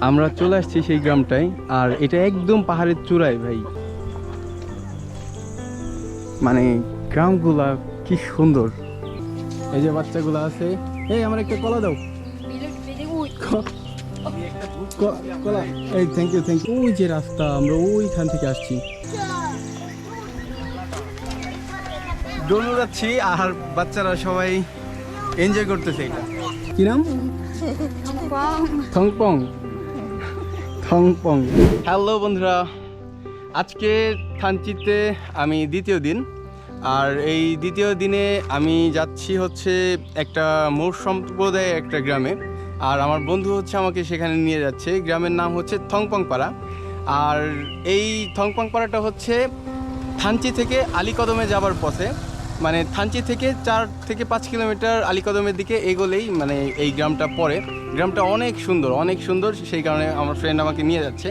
আমরা চলে আসছি সেই গ্রামটায় আর এটা একদম পাহাড়ের চূড়ায় ভাই। মানে গ্রামগুলা কি সুন্দর। এই যে বাচ্চাগুলো আছে। এই আমার একটা কলা দাও। ক- ক- কলা। এই থ্যাংক ইউ থ্যাংক ইউ ওই যে রাস্তা আমরা ওইখান থেকে আসছি। দৌড়াচ্ছি আর বাচ্চারা সবাই এনজয় করতেছে এটা। কি নাম থংপং থংপং হ্যালো বন্ধুরা। আজকে থানচিতে আমি দ্বিতীয় দিন। আর এই দ্বিতীয় দিনে আমি যাচ্ছি হচ্ছে একটা মোর সম্প্রদায়ের একটা গ্রামে। আর আমার বন্ধু হচ্ছে আমাকে সেখানে নিয়ে যাচ্ছে। গ্রামের নাম হচ্ছে থংপং পাড়া আর এই থংপং পাড়াটা হচ্ছে থানচি থেকে আলীকদমে যাবার পথে। মানে থানচি থেকে চার থেকে পাঁচ কিলোমিটার আলীকদমের দিকে এগোলেই মানে এই গ্রামটা পড়ে। গ্রামটা অনেক সুন্দর অনেক সুন্দর, সেই কারণে আমার ফ্রেন্ড আমাকে নিয়ে যাচ্ছে।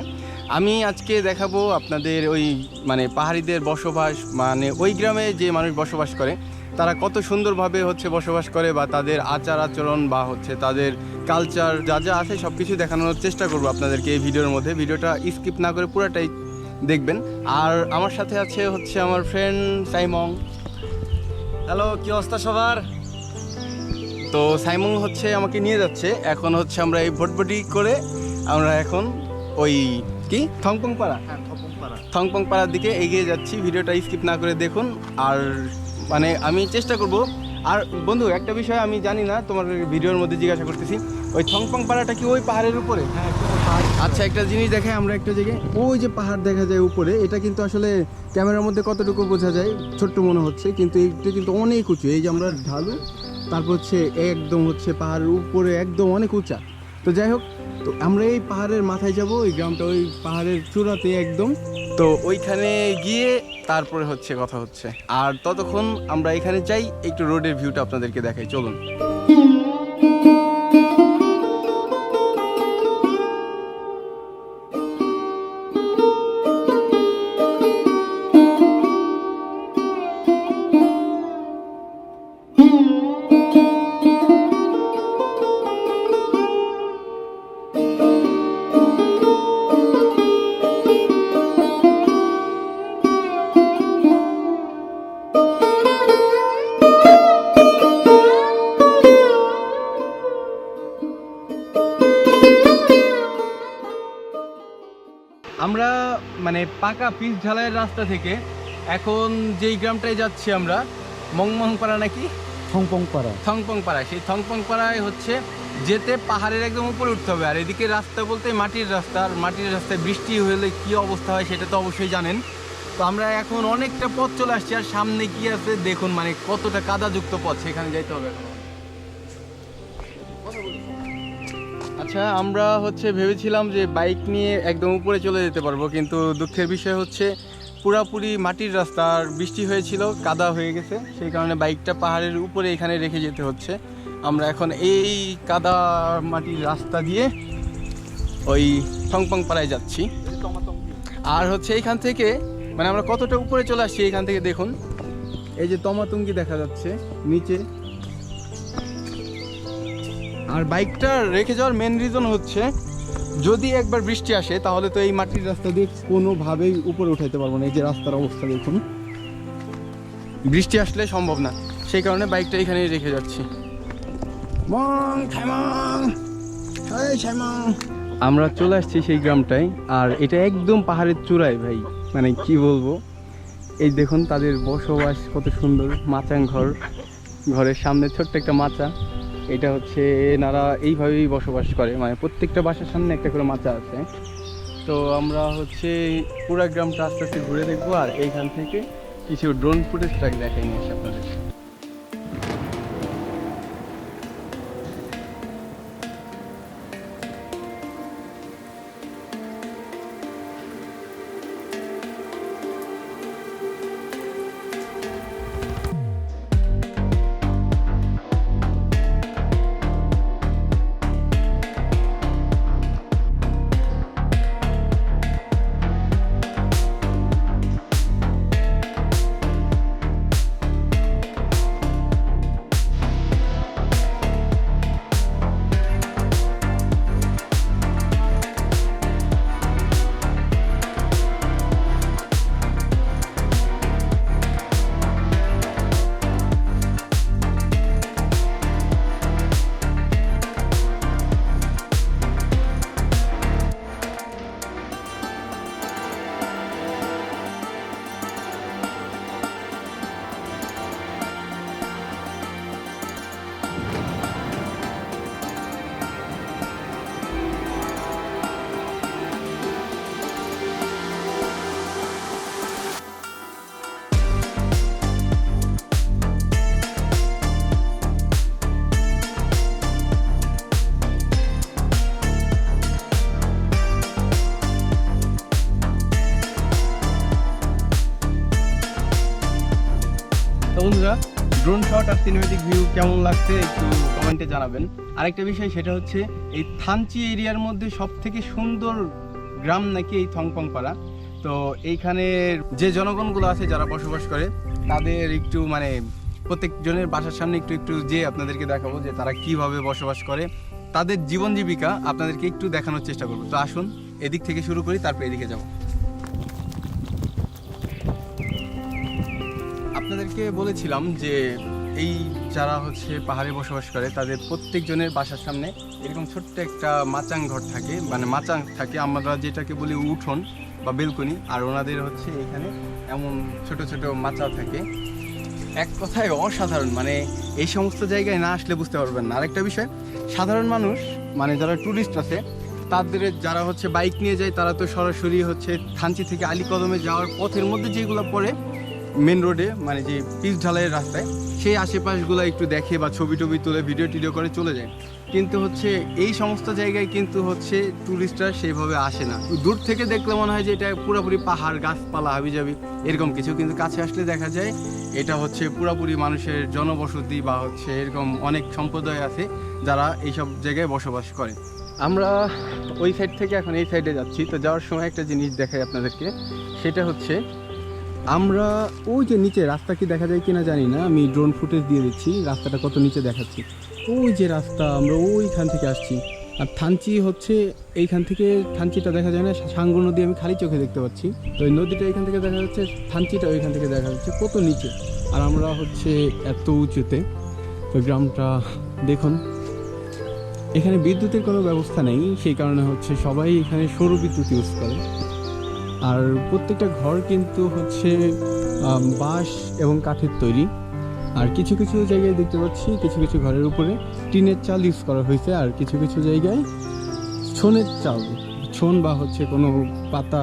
আমি আজকে দেখাবো আপনাদের ওই মানে পাহাড়িদের বসবাস মানে ওই গ্রামে যে মানুষ বসবাস করে, তারা কত সুন্দরভাবে হচ্ছে বসবাস করে বা তাদের আচার আচরণ বা হচ্ছে তাদের কালচার যা যা আছে সব কিছু দেখানোর চেষ্টা করব আপনাদেরকে এই ভিডিওর মধ্যে। ভিডিওটা স্কিপ না করে পুরোটাই দেখবেন। আর আমার সাথে আছে হচ্ছে আমার ফ্রেন্ড সাইমং হ্যালো কি অবস্থা সবার? তো সাইমং হচ্ছে আমাকে নিয়ে যাচ্ছে। এখন হচ্ছে আমরা এই ভটভটি করে আমরা এখন ওই কি? থংপং পাড়া থংপং পাড়ার দিকে এগিয়ে যাচ্ছি। ভিডিওটা স্কিপ না করে দেখুন। আর মানে আমি চেষ্টা করব। আর বন্ধু একটা বিষয় আমি জানি না তোমার ভিডিওর মধ্যে জিজ্ঞাসা করতেছি। ওই থংপং পাড়াটা কি ওই পাহাড়ের উপরে? আচ্ছা একটা জিনিস দেখাই আমরা একটা জায়গায়। ওই যে পাহাড় দেখা যায় উপরে, এটা কিন্তু আসলে ক্যামেরার মধ্যে কতটুকু বোঝা যায়, ছোট্ট মনে হচ্ছে, কিন্তু এটা কিন্তু অনেক উঁচু। এই যে আমরা ঢালু, তারপর হচ্ছে একদম হচ্ছে পাহাড়ের উপরে একদম অনেক উঁচা। তো যাই হোক, তো আমরা এই পাহাড়ের মাথায় যাব ওই গ্রামটা ওই পাহাড়ের চূড়াতে একদম। তো ওইখানে গিয়ে তারপরে হচ্ছে কথা হচ্ছে। আর ততক্ষণ আমরা এখানে যাই, একটু রোডের ভিউটা আপনাদেরকে দেখাই, চলুন। আমরা মানে পাকা পিচ ঢালাইয়ের রাস্তা থেকে এখন যেই গ্রামটায় যাচ্ছি আমরা মংমং পাড়া নাকি? থংপং পাড়া থংপং পাড়া সেই থংপং পাড়ায় হচ্ছে যেতে পাহাড়ের একদম উপরে উঠতে হবে। আর এদিকে রাস্তা বলতে মাটির রাস্তা আর মাটির রাস্তায় বৃষ্টি হলে কি অবস্থা হয় সেটা তো অবশ্যই জানেন। তো আমরা এখন অনেকটা পথ চলে আসছি আর সামনে কি আছে দেখুন মানে কতটা কাদাযুক্ত পথ সেখানে যাইতে হবে এখন। আচ্ছা আমরা হচ্ছে ভেবেছিলাম যে বাইক নিয়ে একদম উপরে চলে যেতে পারব, কিন্তু দুঃখের বিষয় হচ্ছে পুরাপুরি মাটির রাস্তা, আর বৃষ্টি হয়েছিল, কাদা হয়ে গেছে, সেই কারণে বাইকটা পাহাড়ের উপরে এখানে রেখে যেতে হচ্ছে। আমরা এখন এই কাদা মাটির রাস্তা দিয়ে ওই থংপং পাড়ায় যাচ্ছি। আর হচ্ছে এইখান থেকে মানে আমরা কতটা উপরে চলে আসছি এখান থেকে দেখুন। এই যে তমাতুঙ্গি দেখা যাচ্ছে, নিচে। আর বাইকটা রেখে যাওয়ার মেন রিজন হচ্ছে, যদি একবার বৃষ্টি আসে, তাহলে তো এই মাটির রাস্তা দিয়ে কোনোভাবেই উপরে উঠাইতে পারব না। এই যে রাস্তার অবস্থা দেখুন। বৃষ্টি আসলে সম্ভব না। সেই কারণে বাইকটা এখানেই রেখে যাচ্ছি। আমরা চলে আসছি সেই গ্রামটায়, আর এটা একদম পাহাড়ের চূড়ায় ভাই। মানে কি বলব? এই দেখুন তাদের বসবাস কত সুন্দর। মাচাং ঘর। ঘরের সামনে ছোট্ট একটা মাচা। এটা হচ্ছে এনারা এইভাবেই বসবাস করে। মানে প্রত্যেকটা বাসার সামনে একটা করে মাচা আছে। তো আমরা হচ্ছে পুরা গ্রামটা আস্তে আস্তে ঘুরে দেখব আর এইখান থেকে কিছু ড্রোন ফুটেজটা দেখাই নিয়ে আপনাদের। স্পট আর সিনেমেটিক ভিউ কেমন লাগছে একটু কমেন্টে জানাবেন। আরেকটা বিষয় সেটা হচ্ছে, এই থানচি এরিয়ার মধ্যে সব থেকে সুন্দর গ্রাম নাকি এই থংপং পাড়া? তো এইখানে যে জনগণগুলো আছে যারা বসবাস করে, তাদের একটু মানে প্রত্যেকজনের বাসার সামনে একটু একটু যে আপনাদেরকে দেখাবো যে তারা কীভাবে বসবাস করে, তাদের জীবন জীবিকা আপনাদেরকে একটু দেখানোর চেষ্টা করব। তো আসুন, এদিক থেকে শুরু করি, তারপর এদিকে যাব। আপনাদেরকে বলেছিলাম যে এই যারা হচ্ছে পাহাড়ে বসবাস করে, তাদের প্রত্যেকজনের বাসার সামনে এরকম ছোট্ট একটা মাচাং ঘর থাকে। মানে মাচাং থাকে, আমরা যেটাকে বলি উঠোন বা বেলকনি। আর ওনাদের হচ্ছে এখানে এমন ছোট ছোট মাচা থাকে। এক কথায় অসাধারণ মানে এই সমস্ত জায়গায় না আসলে বুঝতে পারবেন না। আরেকটা বিষয়, সাধারণ মানুষ মানে যারা ট্যুরিস্ট আছে, তাদের যারা হচ্ছে বাইক নিয়ে যায়, তারা তো সরাসরি হচ্ছে থানচি থেকে আলীকদমে যাওয়ার পথের মধ্যে যেগুলো পড়ে মেন রোডে মানে যে পিচ ঢালাইয়ের রাস্তায়, সেই আশেপাশগুলো একটু দেখে বা ছবি টবি তুলে ভিডিও টিডিও করে চলে যায়। কিন্তু হচ্ছে এই সমস্ত জায়গায় কিন্তু হচ্ছে ট্যুরিস্টরা সেইভাবে আসে না। দূর থেকে দেখলে মনে হয় যে এটা পুরোপুরি পাহাড়, গাছপালা, হাবিজাবি, এরকম কিছু। কিন্তু কাছে আসলে দেখা যায় এটা হচ্ছে পুরোপুরি মানুষের জনবসতি বা হচ্ছে এরকম অনেক সম্প্রদায় আছে যারা এইসব জায়গায় বসবাস করে। আমরা ওই সাইড থেকে এখন এই সাইডে যাচ্ছি। তো যাওয়ার সময় একটা জিনিস দেখাই আপনাদেরকে। সেটা হচ্ছে আমরা ওই যে নিচে রাস্তা কি দেখা যায় কিনা জানি না, আমি ড্রোন ফুটেজ দিয়ে দিচ্ছি, রাস্তাটা কত নিচে দেখাচ্ছি। ওই যে রাস্তা, আমরা ওইখান থেকে আসছি। আর থানচি হচ্ছে এইখান থেকে, থানচিটা দেখা যায় না, সাঙ্গু নদী আমি খালি চোখে দেখতে পাচ্ছি। তো ওই নদীটা এখান থেকে দেখা যাচ্ছে, থানচিটা ওইখান থেকে দেখা যাচ্ছে কত নিচে। আর আমরা হচ্ছে এত উঁচুতে, তো গ্রামটা দেখুন। এখানে বিদ্যুতের কোনো ব্যবস্থা নেই, সেই কারণে হচ্ছে সবাই এখানে সৌর বিদ্যুৎ ইউজ করে। আর প্রত্যেকটা ঘর কিন্তু হচ্ছে বাঁশ এবং কাঠের তৈরি। আর কিছু কিছু জায়গায় দেখতে পাচ্ছি, কিছু কিছু ঘরের উপরে টিনের চাল ইউজ করা হয়েছে আর কিছু কিছু জায়গায় ছনের চাল। ছন বা হচ্ছে কোনো পাতা,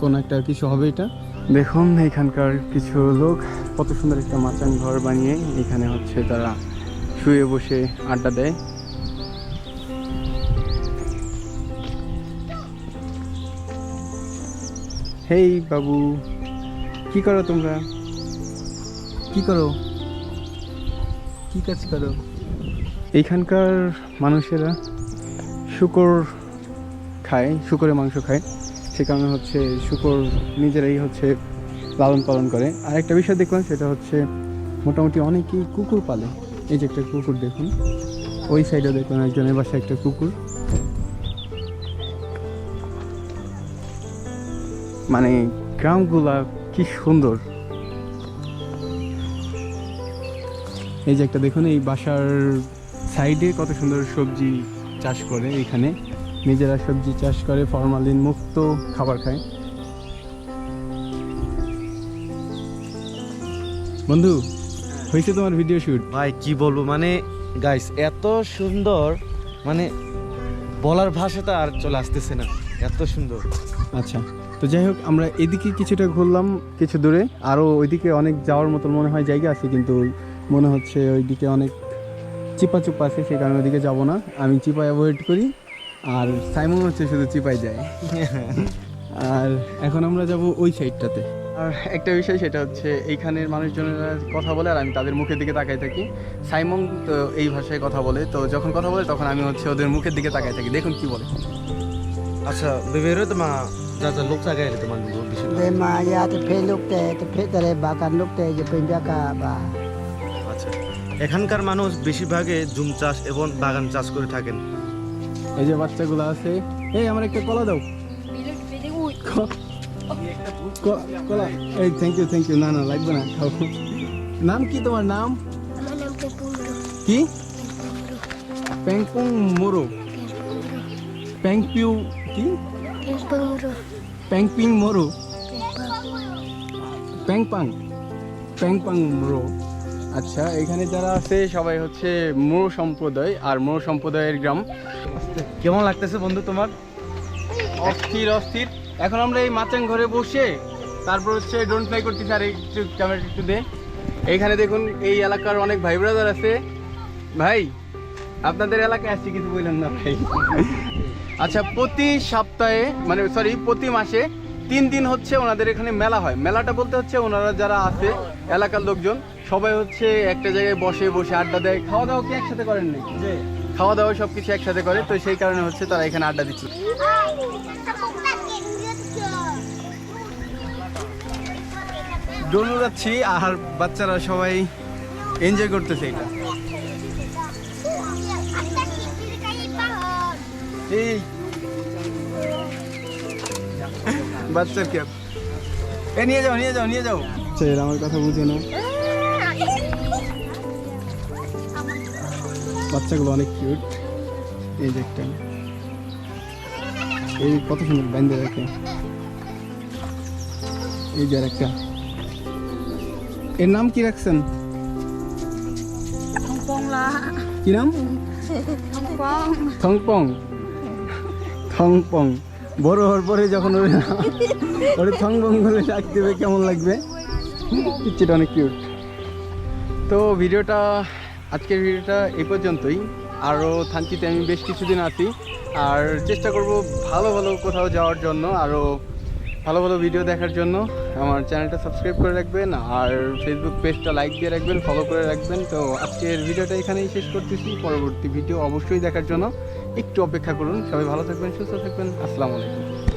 কোনো একটা কিছু হবে এটা। দেখুন, এখানকার কিছু লোক কত সুন্দর একটা মাচান ঘর বানিয়ে এখানে হচ্ছে তারা শুয়ে বসে আড্ডা দেয়। হেই বাবু। কি করো তোমরা? কি করো? কি কাজ করো? এইখানকার মানুষেরা শুকর খায় শুকরের মাংস খায়। সে কারণে হচ্ছে শুকর নিজেরাই হচ্ছে লালন পালন করে। আর একটা বিষয় দেখলাম সেটা হচ্ছে মোটামুটি অনেকেই কুকুর পালে। এই যে একটা কুকুর দেখুন। ওই সাইডে দেখলাম একজনের বাসায় একটা কুকুর। মানে গ্রামগুলা কি সুন্দর। এই যে একটা দেখুন এই বাসার সাইডে কত সুন্দর সবজি চাষ করে এখানে। নিজেরা সবজি চাষ করে ফরমালিন মুক্ত খাবার খায়। বন্ধু হয়েছে তোমার ভিডিও শুট ভাই কি বলব? মানে গাইস এত সুন্দর মানে বলার ভাষাটা আর চলে আসতেছে না। এত সুন্দর। আচ্ছা। তো যাই হোক, আমরা এদিকে কিছুটা ঘুরলাম কিছু দূরে। আরও ওইদিকে অনেক যাওয়ার মতন মনে হয় জায়গা আছে, কিন্তু মনে হচ্ছে ওইদিকে অনেক চিপা চুপা আছে সেই কারণে ওইদিকে যাব না। আমি চিপায় অ্যাভয়েড করি, আর সাইমন হচ্ছে শুধু চিপাই যায়। আর এখন আমরা যাব ওই সাইডটাতে আর একটা বিষয়, সেটা হচ্ছে এইখানের মানুষজনেরা কথা বলে, আর আমি তাদের মুখের দিকে তাকাই থাকি। সাইমন তো এই ভাষায় কথা বলে, তো যখন কথা বলে, তখন আমি হচ্ছে ওদের মুখের দিকে তাকাই থাকি। দেখুন কি বলে। আচ্ছা বেবেরও তোমার আচ্ছা। এখানকার মানুষ বেশিরভাগে জুম চাষ এবং বাগান চাষ করে থাকেন। এই যে বাচ্চাগুলো আছে। এই আমার একটা কলা দাও। কলা। এই থ্যাংক ইউ থ্যাংক ইউ না না লাগবে না খাও। নাম কি তোমার নাম? কি? প্যাংপুং মোরো। প্যাংপিউ কি? প্যাংপিং মোরো প্যাংপাং প্যাংপাং মোরো আচ্ছা এখানে যারা আছে সবাই হচ্ছে মোরো সম্প্রদায় আর মোরো সম্প্রদায়ের গ্রাম। কেমন লাগতেছে বন্ধু তোমার? অস্থির অস্থির। এখন আমরা এই মাচাং ঘরে বসে তারপর হচ্ছে ড্রোন ফ্লাই করতেছি আর একটু ক্যামেরা একটু দে। এইখানে দেখুন এই এলাকার অনেক ভাই ব্রাদার আছে। ভাই আপনাদের এলাকায় আসছি কিছু বললেন না ভাই। আচ্ছা প্রতি সপ্তাহে মানে সরি প্রতি মাসে তিন দিন হচ্ছে ওনাদের এখানে মেলা হয়। মেলাটা বলতে হচ্ছে ওনারা যারা আছে এলাকার লোকজন সবাই হচ্ছে একটা জায়গায় বসে বসে আড্ডা দেয়। খাওয়া দাওয়া কি একসাথে করেন নাকি? খাওয়া দাওয়া সব কিছু একসাথে করে তো সেই কারণে হচ্ছে তারা এখানে আড্ডা দিচ্ছে। উড়াচ্ছি আর বাচ্চারা সবাই এনজয় করতেছে এটা। এই। বাচ্চার ক্যাপ এ নিয়ে যাও নিয়ে যাও নিয়ে যাও। স্যার আমার কথা বুঝে নাও বাচ্চাগুলো অনেক কিউট এই যে একটা। এই কত সুন্দর বাইন্দে রাখে। এই যে একটা। এর নাম কি রাখছেন? কি নাম? থংপং। থংপং। বড় হওয়ার পরে যখন ওরে ওর থংপং বলে ডাক দেবে কেমন লাগবে? পিচ্ছিটা অনেক কিউট তো ভিডিওটা আজকের ভিডিওটা এই পর্যন্তই। আরও থানচিতে আমি বেশ কিছুদিন আছি। আর চেষ্টা করব ভালো ভালো কোথাও যাওয়ার জন্য। আরও ভালো ভালো ভিডিও দেখার জন্য আমার চ্যানেলটা সাবস্ক্রাইব করে রাখবেন আর ফেসবুক পেজটা লাইক দিয়ে রাখবেন ফলো করে রাখবেন। তো আজকের ভিডিওটা এখানেই শেষ করতেছি। পরবর্তী ভিডিও অবশ্যই দেখার জন্য একটু অপেক্ষা করুন। সবাই ভালো থাকবেন, সুস্থ থাকবেন। আসসালামু আলাইকুম।